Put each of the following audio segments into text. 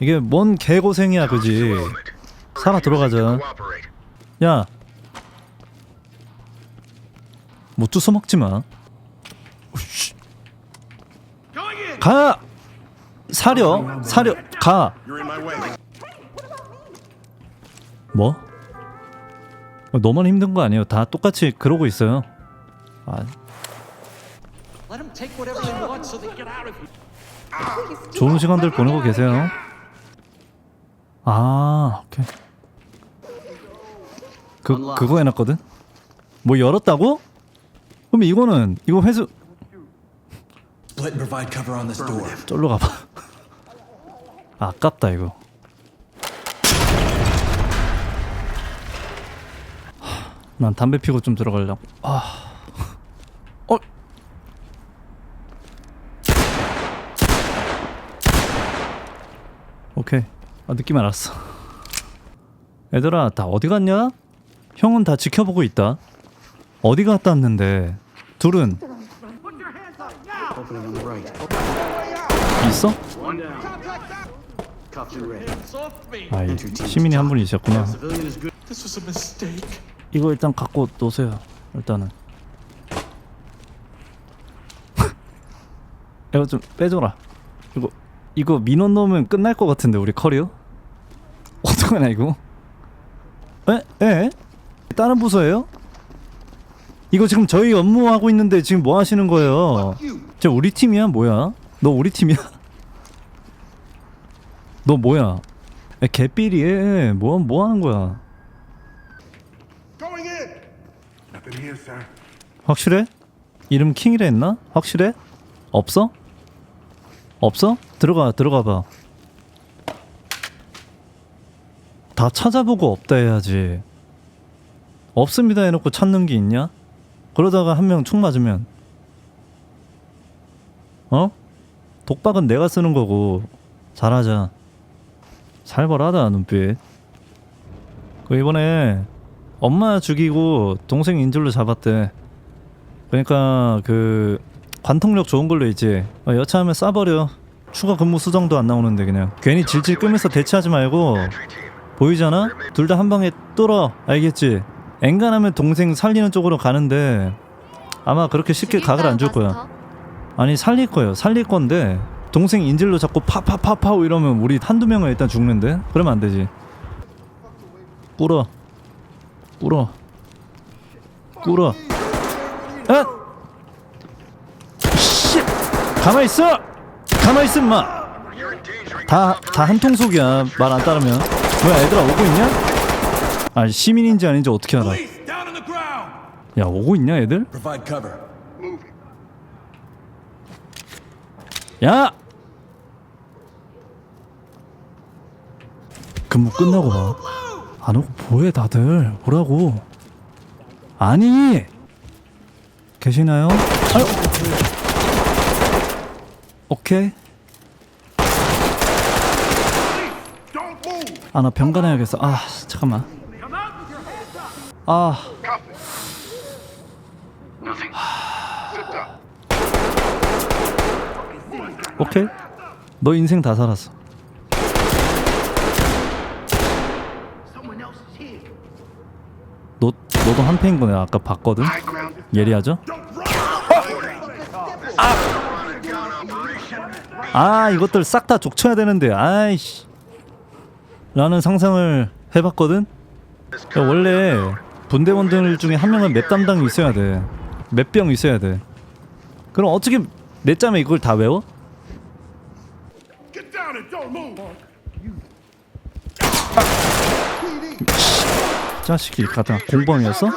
이게 뭔 개고생이야 그지 살아 들어가자 야. 뭐 주워 먹지 마. 우씨. 가. 사려. 사려. 가. 뭐? 어, 너만 힘든 거 아니에요. 다 똑같이 그러고 있어요. 아. 좋은 시간들 보내고 계세요. 아, 오케이. 그 그거 해놨거든. 뭐 열었다고? 그럼 이거는 이거 회수. 쫄로 가봐. 아깝다 이거. 하, 난 담배 피고 좀 들어가려고. 아, 어. 오케이. 아, 느낌 알았어. 얘들아, 다 어디 갔냐? 형은 다 지켜보고 있다. 어디 갔다 왔는데? 둘은. 있어? 아, 이 시민이 한 분이셨구나. 이거 일단 갖고 놓으세요. 일단은. 이거 좀 빼줘라. 이거 이거 민원 넣으면 끝날 것 같은데 우리 커리어? 어떡하냐 이거? 에? 에? 다른 부서예요? 이거 지금 저희 업무하고 있는데 지금 뭐 하시는 거예요? 저 우리 팀이야 뭐야? 너 우리 팀이야? 너 뭐야? 에, 개삐리에 뭐, 뭐 하는 거야? Going in. Nothing here, sir. 확실해? 이름 킹이라 했나? 확실해? 없어? 없어? 들어가 들어가 봐. 다 찾아보고 없다 해야지. 없습니다 해놓고 찾는 게 있냐? 그러다가 한 명 총 맞으면 어? 독박은 내가 쓰는 거고 잘하자. 살벌하다 눈빛. 그 이번에 엄마 죽이고 동생 인질로 잡았대. 그러니까 그 관통력 좋은 걸로 있지. 어, 여차하면 싸버려. 추가 근무 수정도 안 나오는데 그냥 괜히 질질 끄면서 대치하지 말고 보이잖아? 둘 다 한 방에 뚫어 알겠지? 엔간하면 동생 살리는 쪽으로 가는데 아마 그렇게 쉽게 각을 안 줄 거야. 아니 살릴 거예요. 살릴 건데 동생 인질로 자꾸 파파파파우 이러면 우리 한두 명은 일단 죽는데 그러면 안 되지. 꿇어. 꿇어. 꿇어. 아! 씨! 가만 있어. 가만 있음 마. 다 다 한 통속이야. 말 안 따르면. 뭐야 애들아 오고 있냐? 아 시민인지 아닌지 어떻게 알아? 야 오고 있냐 애들? 야! 근무 끝나고 봐. 안 오고 뭐해 다들 오라고. 아니 계시나요? 아유. 오케이. 아 나 병 가나야겠어. 아 잠깐만. 아. 오케이. 너 인생 다 살았어. 너 너도 한패인 거네 아까 봤거든. 예리하죠? Run. 아 이것들 싹 다 족쳐야 되는데 아이씨. 라는 상상을 해봤거든? 야, 원래 분대원들 중에 한 명은 맵 담당이 있어야 돼 맵 병 있어야 돼. 그럼 어떻게 내 짬에 이걸 다 외워? 자식이 같은 공범이었어?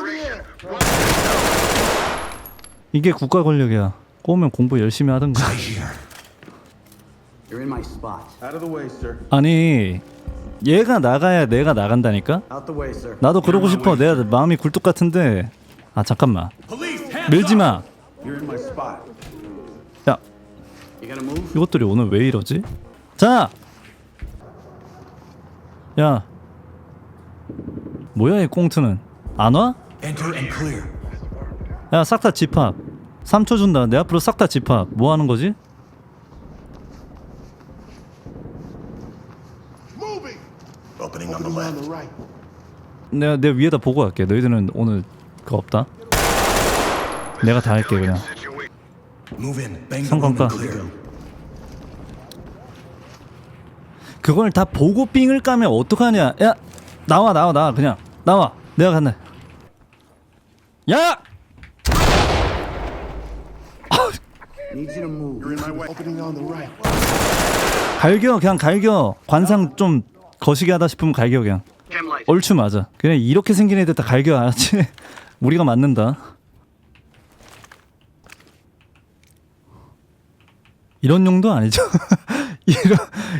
이게 국가 권력이야. 꼬우면 공부 열심히 하든가 You're in my spot. Out of the way, sir. 아니 얘가 나가야 내가 나간다니까? Out the way, sir. 나도 그러고 싶어 내가 마음이 굴뚝 같은데 아 잠깐만 Police, hands 밀지 up. 마. You're in my spot. 야, You gonna move? 이것들이 오늘 왜 이러지? 자, 야, 뭐야 이 꽁트는? 안 와? Enter and clear. 야, 싹 다 집합. 3초 준다. 내 앞으로 싹 다 집합. 뭐 하는 거지? Opening on the on left. the right. 내가 내 위에다 보고 갈게. 너희들은 오늘 그거 없다. 내가 다 할게 그냥. Move in. Bang the room 성광가. and clear. 그걸 다 보고 삥을 까면 어떡하냐? 야 나와 나와 나와 그냥 나와. 내가 간다. 야! Need you to move. You're in my way. Opening on the right. 갈겨 그냥 갈겨. 관상 좀 거시기 하다 싶으면 갈겨 그냥. 얼추 맞아. 그냥 이렇게 생긴 애들 다 갈겨 알았지? 우리가 맞는다. 이런 용도 아니죠. 이런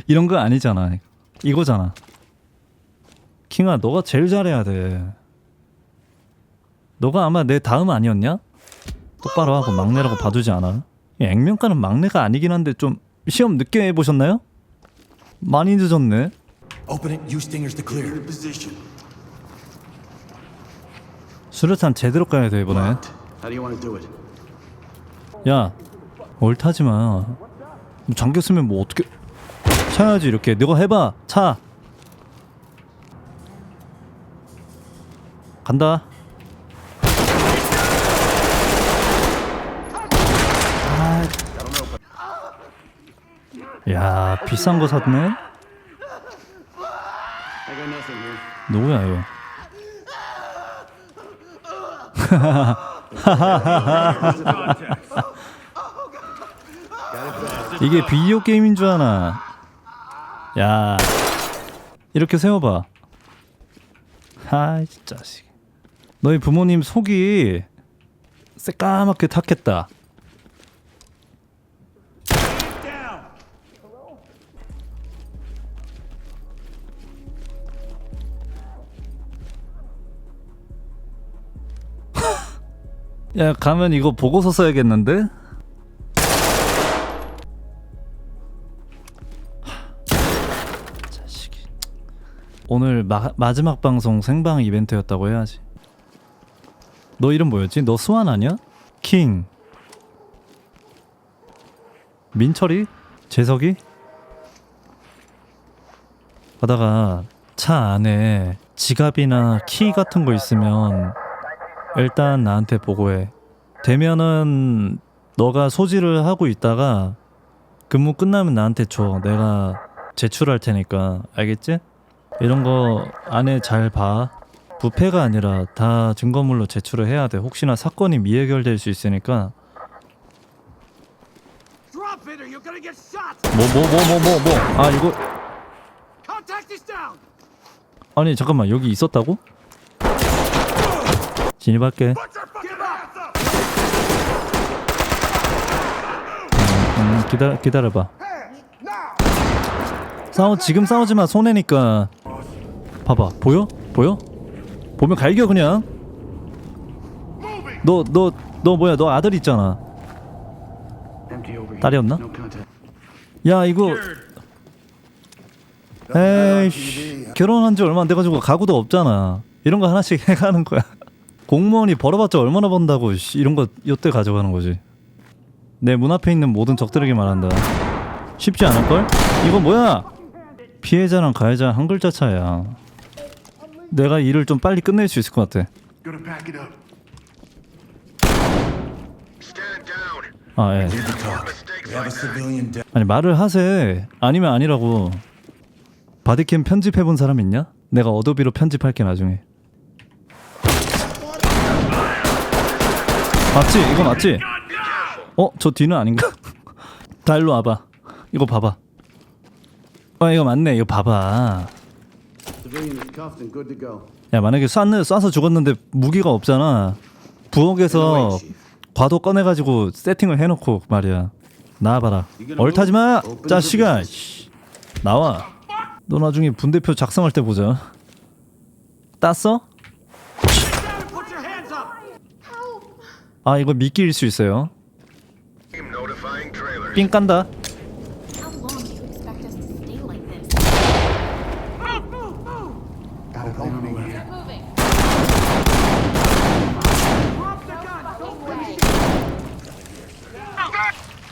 이런 거 아니잖아. 이거잖아. 킹아, 너가 제일 잘해야 돼. 너가 아마 내 다음 아니었냐? 똑바로 하고 막내라고 봐주지 않아? 이 액면가는 막내가 아니긴 한데 좀 시험 늦게 해보셨나요? 많이 늦었네. Open it. Use stingers to clear. Position. 수류탄 제대로 까야 돼 이번에. How do you want to do it? 야, 얼타지 마. 뭐 잠겼으면 뭐 어떻게 차야지 이렇게. 너가 해봐. 차. 간다. 아. 야, 비싼 거 샀네. I got nothing here. 누구야 이거? 이게 비디오 게임인 줄 아나? 야, 이렇게 세워봐. 아, 진짜 씨. 너희 부모님 속이 새까맣게 탔겠다. 야, 가면 이거 보고서 써야겠는데? 자식이. 오늘 마, 마지막 방송 생방 이벤트였다고 해야지. 너 이름 뭐였지? 너 수완 아니야? 킹. 민철이? 재석이? 가다가 차 안에 지갑이나 키 같은 거 있으면 일단 나한테 보고해. 되면은 너가 소지를 하고 있다가 근무 끝나면 나한테 줘. 내가 제출할 테니까. 알겠지? 이런 거 안에 잘 봐. 부패가 아니라 다 증거물로 제출을 해야 돼. 혹시나 사건이 미해결될 수 있으니까. Drop it or you're gonna get shot! 뭐 뭐 뭐 뭐 뭐 뭐. 아 이거 Contact is down! 아니 잠깐만 여기 있었다고? 진입할게. 음, 기다려 기다려봐. 싸워 지금 싸우지 마 손해니까. 봐봐 보여 보여? 보면 갈겨 그냥. 너 너 너 뭐야 너 아들 있잖아. Empty over here. 딸이 없나? No contact. 야 이거 에이씨 결혼한 지 얼마 안 돼가지고 가구도 없잖아 이런 거 하나씩 해가는 거야 공무원이 벌어봤자 얼마나 번다고 씨, 이런 거 요때 가져가는 거지. 내 문 앞에 있는 모든 적들에게 말한다. 쉽지 않을 걸? 이거 뭐야? 피해자랑 가해자 한 글자 차야. 내가 일을 좀 빨리 끝낼 수 있을 것 같아. 아 예. 아니 말을 하세. 아니면 아니라고. 바디캠 편집해본 사람 있냐? 내가 어도비로 편집할게 나중에 맞지? 이거 맞지? 어? 저 뒤는 아닌가? 다 일로 와봐 이거 봐봐 아 이거 맞네 이거 봐봐. 야 만약에 쐈는, 쏴서 죽었는데 무기가 없잖아 부엌에서 과도 꺼내가지고 세팅을 해놓고 말이야 나와봐라 얼타지마 자식아 씨. 나와 너 나중에 분대표 작성할 때 보자 땄어? Put your hands up! 아 이거 미끼일 수 있어요 삥 깐다.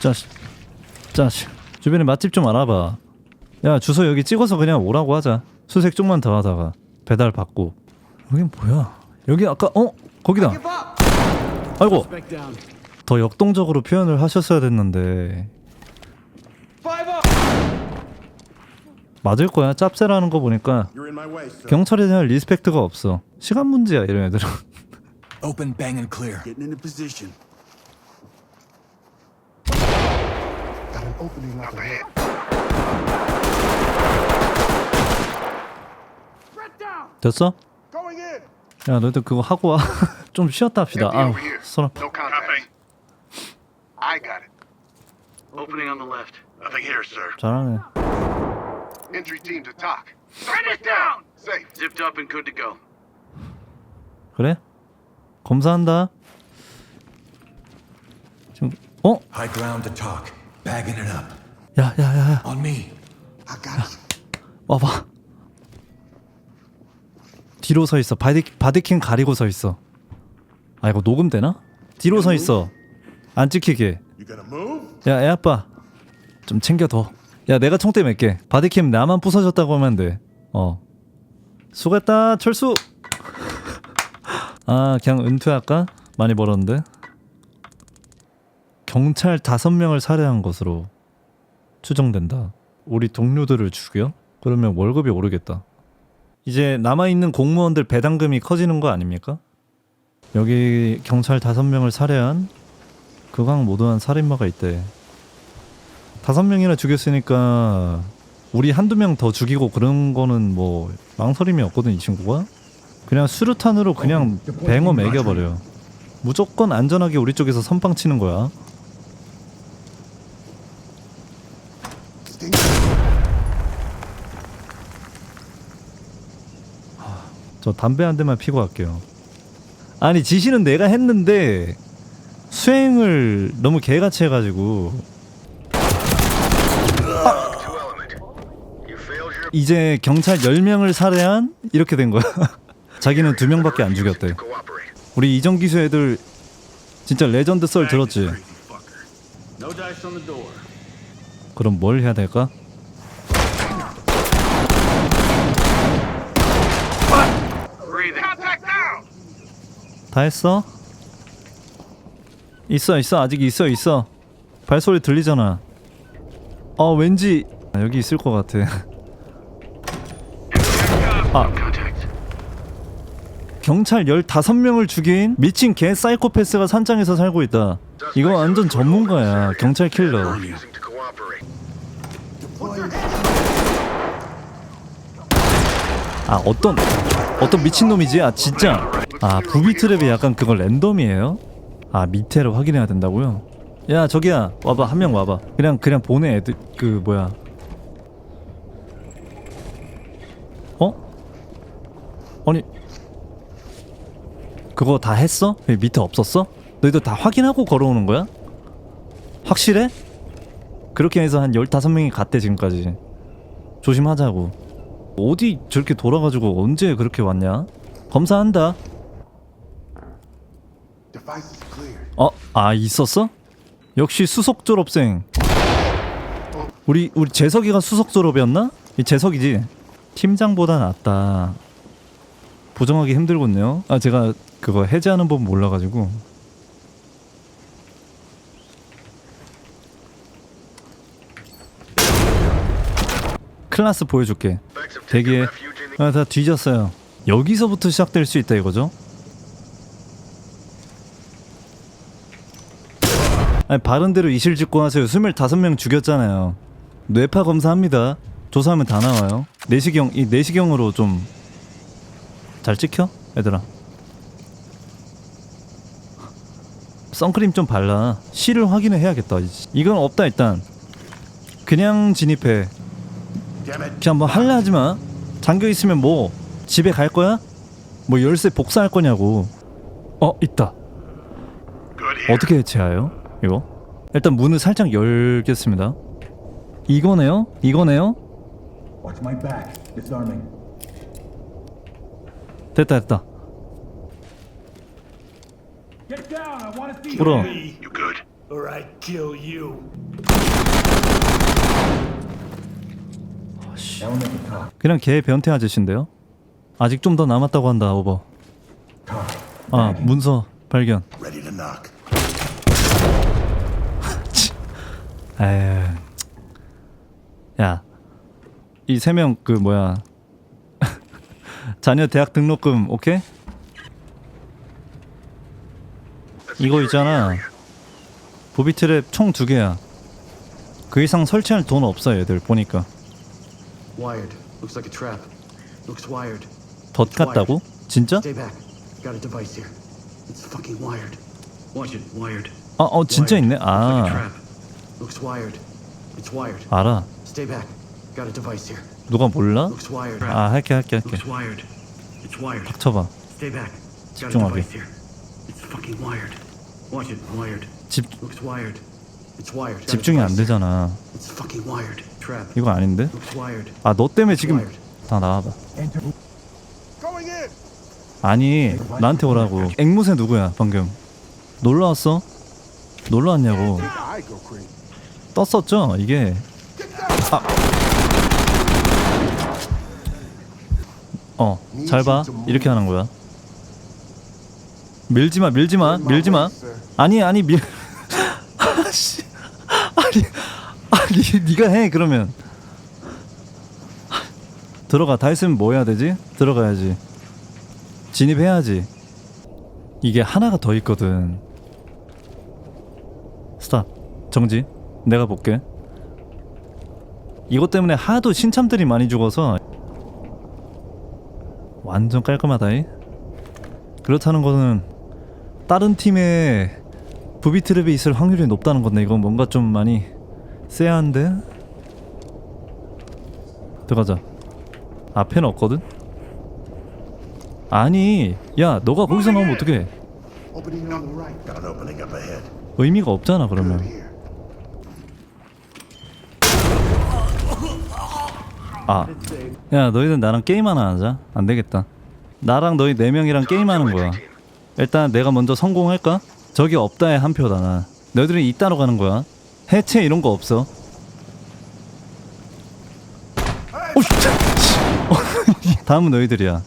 자식 자식 주변에 맛집 좀 알아봐 야 주소 여기 찍어서 그냥 오라고 하자 수색 좀만 더 하다가 배달 받고 여긴 뭐야 여기 아까 어 거기다 아이고. 더 역동적으로 표현을 하셨어야 됐는데 맞을 거야 짭새라는 거 보니까. 경찰에 대한 리스펙트가 없어 시간 문제야 이런 애들은 Open, bang, and clear. Getting into position. Got an opening up ahead. 됐어? 야 너희들 그거 하고 와 좀 쉬었다 합시다 아. 손 아파 No contact. I got it. Opening on the left. Nothing here, sir. 잘하네 Entry team to talk. Suspect down. Safe. Zipped up and good to go. 그래? 검사한다 지금 어? High ground to talk. Bagging it up. 야 야 야 야 On me. I got you. 와봐 뒤로 서 있어 바디, 바디킹 가리고 서 있어 아 이거 녹음되나? 뒤로 서 있어 안 찍히게? 야 애 아빠 좀 챙겨 둬 야 내가 총대 맬게 바디캠 나만 부서졌다고 하면 돼 어 수고했다 철수 아 그냥 은퇴할까? 많이 벌었는데 경찰 다섯 명을 살해한 것으로 추정된다 우리 동료들을 죽여? 그러면 월급이 오르겠다 이제 남아있는 공무원들 배당금이 커지는 거 아닙니까? 여기 경찰 다섯 명을 살해한 그강 모도한 살인마가 있대. 다섯 명이나 죽였으니까 우리 한두 명 더 죽이고 그런 거는 뭐 망설임이 없거든 이 친구가. 그냥 수류탄으로 그냥 뱅어 매겨버려. 무조건 안전하게 우리 쪽에서 선빵 치는 거야. 저 담배 한 대만 피고 갈게요. 아니 지시는 내가 했는데 수행을 너무 개같이 해가지고 이제 경찰 10명을 살해한 이렇게 된 거야. 자기는 두 명밖에 안 죽였대. 우리 이정 기수 애들 진짜 레전드 썰 들었지? 그럼 뭘 해야 될까? Breathing. Contact down. 다 했어? 있어 있어 아직 있어 있어 발소리 들리잖아 어 왠지 아, 여기 있을 것 같아 아. 경찰 15명을 죽인 미친 개 사이코패스가 산장에서 살고 있다 이거 완전 전문가야 경찰 킬러. 아 어떤 어떤 미친놈이지? 아 진짜 아 부비 트랩이 약간 그거 랜덤이에요? 아 밑에를 확인해야 된다고요? 야 저기야 와봐 한 명 와봐 그냥 그냥 보내 애들 그 뭐야 어? 아니 그거 다 했어? 왜 밑에 없었어? 너희들 다 확인하고 걸어오는 거야? 확실해? 그렇게 해서 한 15명이 갔대 지금까지 조심하자고 어디 저렇게 돌아가지고 언제 그렇게 왔냐? 검사한다. 어, 아 있었어? 역시 수석 졸업생. 우리 우리 재석이가 수석 졸업이었나? 이 재석이지. 팀장보다 낫다. 부정하기 힘들군요. 아 제가 그거 해제하는 법 몰라가지고. 클라스 보여줄게. 대기에 아, 다 뒤졌어요. 여기서부터 시작될 수 있다 이거죠? 아니 바른 대로 이실 짓고 하세요. 25명 죽였잖아요. 뇌파 검사합니다. 조사하면 다 나와요. 내시경 이 내시경으로 좀 잘 찍혀? 얘들아. 선크림 좀 발라. 실을 확인을 해야겠다. 이건 없다 일단. 그냥 진입해. 그냥 뭐 할라 하지 마. 잠겨 있으면 뭐 집에 갈 거야? 뭐 열쇠 복사할 거냐고. 어 있다. 어떻게 해체해요? 이거? 일단 문을 살짝 열겠습니다. 이거네요? 이거네요? 됐다 됐다. 불어. You good? or I kill you. 씨. 그냥 개 변태 아저씨인데요? 아직 좀 더 남았다고 한다 오버 아 문서 발견 Ready to knock. 에이 야 이 세 명 그 뭐야 자녀 대학 등록금 오케이? 이거 있잖아 보비트랩 총 두 개야 그 이상 설치할 돈 없어 얘들 보니까 Wired. Looks like a trap. Looks wired. 덧 같다고? 진짜? Stay back. Got a device here. It's fucking wired. Watch it. Wired. 아, 어 진짜. 있네. 아. Looks wired. It's wired. 알아. Stay back. Got a device here. 누가 몰라? Looks wired. 아, 할게, 할게, 할게. Looks wired. It's wired. 쳐봐. Stay back. Got a 집중하게. device here. It's fucking wired. Watch it. Wired. 집 Looks wired. It's wired. Got a 집중이 안 device here. 되잖아. It's fucking wired. Trap. 이거 아닌데? Looks wired. 아, 너 때문에 지금 다 나와봐. Going in. 아니, 나한테 오라고. 앵무새 누구야, 방금? 놀러 왔어? 놀러 왔냐고. 떴었죠? 이게. 아. 어, 잘 봐. 이렇게 하는 거야. 밀지 마, 밀지 마, 밀지 마. 아니, 아니, 밀. 아씨. 아니, 아니, 네가 해 그러면. 들어가. 다 했으면 뭐 해야 되지? 들어가야지. 진입해야지. 이게 하나가 더 있거든. 스탑. 정지. 내가 볼게. 이것 때문에 하도 신참들이 많이 죽어서 완전 깔끔하다이. 그렇다는 거는 다른 팀에 부비 트랩이 있을 확률이 높다는 건데 이건 뭔가 좀 많이 쎄한데. 들어가자. 앞에는 없거든. 아니, 야, 너가 거기서 나오면 어떡해? 의미가 없잖아 그러면. 아, 야 너희들 나랑 게임 하나 하자. 안 되겠다. 나랑 너희 네 명이랑 게임하는 거야. 일단 내가 먼저 성공할까? 저기 없다에 한 표다 나. 너희들이 이따로 가는 거야. 해체 이런 거 없어. 오, 다음은 너희들이야.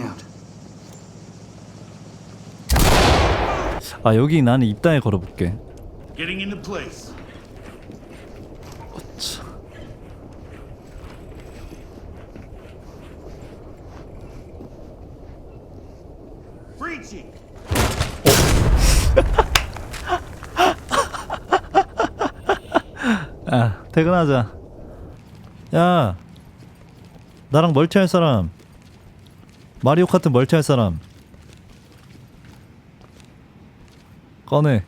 out. 아 여기 나는 입다에 걸어볼게. Getting into place. Breaching. 아 퇴근하자. 야 나랑 멀티할 사람. 마리오 카트 멀티할 사람. 꺼내.